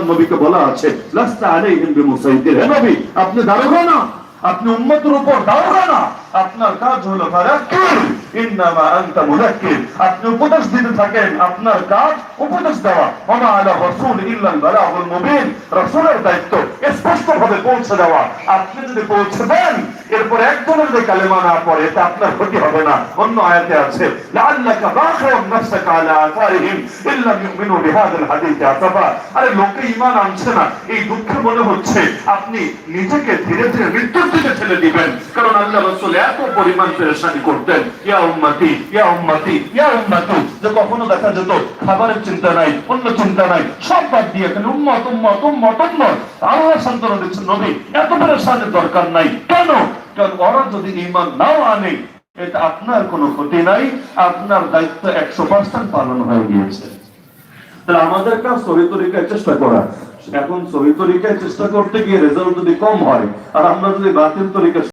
নবীকে বলা আছে, লাস্তা হে নবী, আপনি দারোগা না আপনি উম্মতের উপর দারোগা না আপনার কাজ হলো ফারাক্কির। ইন্নামা আনতা মুদাক্কির। আপনি উপদেশ দিতে থাকেন, আপনার কাজ উপদেশ দেওয়া। ওমা আলা রাসূল ইল্লাল বালাগুল মুবিন। রাসূলের দায়িত্ব স্পষ্ট ভাবে পৌঁছে দেওয়া। আপনি যদি পৌঁছে দেন, এরপর একজনের যে কালেমা না পড়ে, তা আপনার ক্ষতি হবে না। অন্য আয়াতে আছে নাফসাকা আলা ইউমিনু আসাফা। আরে লোকে ঈমান আনছে না। এই দুঃখে মনে হচ্ছে আপনি নিজেকে ধীরে ধীরে মৃত্যুর দিকে ঠেলে দিবেন। কারণ আল্লাহ রাসূল এত পরিমাণ পেরেশানি করতেন। ইয়া উম্মতি ইয়া উম্মতি, ইয়া যে কখনো দেখা যেত খাবারের চিন্তা নাই, অন্য চিন্তা নাই, সব বাদ দিয়ে এখানে উম্মত উম্মত উম্মত উম্মত। আল্লাহ সান্ত্বনা দিচ্ছেন নবী এত পেরেশানির দরকার নাই। কেন? কারণ ওরা যদি ইমান নাও আনে, এটা আপনার কোনো ক্ষতি নাই, আপনার দায়িত্ব একশো পার্সেন্ট পালন হয়ে গিয়েছে। তাহলে আমাদের কাজ সহি তরিকায় চেষ্টা করা। এখন সহি তরিকায় চেষ্টা করতে গিয়ে রেজাল্ট যদি কম হয়, আর আমরা যদি বাতিল তরিকা